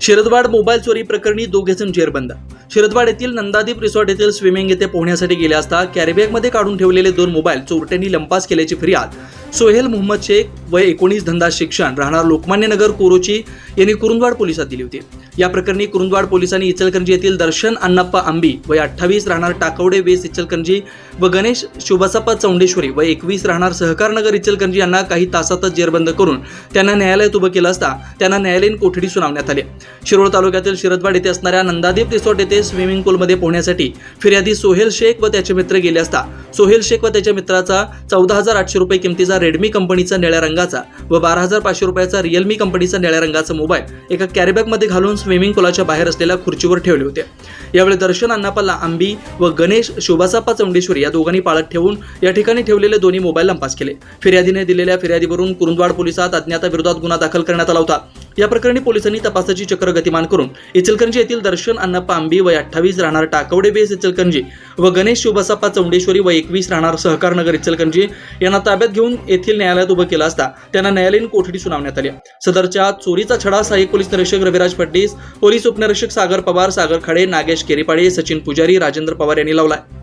Shiradwad mobile चोरी प्रकरणी दोघे जण जेरबंद. शिरदवाड येथील नंदादीप रिसॉर्ट येथील स्विमिंग येथे पोहण्यासाठी गेले असता कॅरीबॅगमध्ये काढून ठेवलेले दोन मोबाईल चोरट्यांनी लंपास केल्याची फिर्याद. सोहेल मोहम्मद शेख व एकोणीस धंदा शिक्षण राहणार लोकमान्य नगर कोरोची यांनी कुरुंदवाड पोलिसात दिली होती. या प्रकरणी कुरुंदवाड पोलिसांनी इचलकरंजी येथील दर्शन अण्णाप्पा आंबी वय अठ्ठावीस राहणार टाकवडे वेस इचलकरंजी व गणेश शुभासाप्पा चौंडेश्वरी वय एकवीस राहणार सहकारनगर इचलकरंजी यांना काही तासातच जेरबंद करून त्यांना न्यायालयात उभं केलं असता त्यांना न्यायालयीन कोठडी सुनावण्यात आली. शिरोळ तालुक्यातील शिरदवाड येथे असणाऱ्या नंदादीप रिसॉर्ट येथे स्विमिंग पूलमध्ये पोहण्यासाठी फिर्यादी सोहेल शेख व त्याचे मित्र गेले असता सोहेल शेख व त्याच्या मित्राचा चौदा हजार आठशे रुपये किमतीचा रेडमी कंपनीचा निळ्या रंगाचा व बारा हजार पाचशे रुपयाचा रिअलमी कंपनीचा निळ्या रंगाचा मोबाईल एका कॅरीबॅगमध्ये घालून स्विमिंग पुलाच्या बाहेर असलेल्या खुर्चीवर ठेवले होते. यावेळी दर्शन अण्णापाला आंबी व गणेश शोभासाप्पा चौंडेश्वर या दोघांनी पाळत ठेवून या ठिकाणी ठेवलेले दोन्ही मोबाईल लंपास केले. फिर्यादीने दिलेल्या फिर्यादीवरून कुरुंदवाड पोलिसात अज्ञाताविरोधात गुन्हा दाखल करण्यात आला होता. या प्रकरणी पोलिसांनी तपासाची चक्र गतिमान करून इचलकरंजी येथील दर्शन अण्णाप्पा पांबी वय अठ्ठावीस राहणार टाकवडे बेस इचलकरंजी व गणेश शिवबसाप्पा चौंडेश्वरी व एकवीस राहणार सहकारनगर इचलकरंजी यांना ताब्यात घेऊन येथील न्यायालयात उभं केलं असता त्यांना न्यायालयीन कोठडी सुनावण्यात आली सदरच्या चोरीचा छडा सहाय्यक पोलीस निरीक्षक रविराज फडणीस पोलीस उपनिरीक्षक सागर पवार सागर खाडे नागेश केरीपाडे सचिन पुजारी राजेंद्र पवार यांनी लावलाय.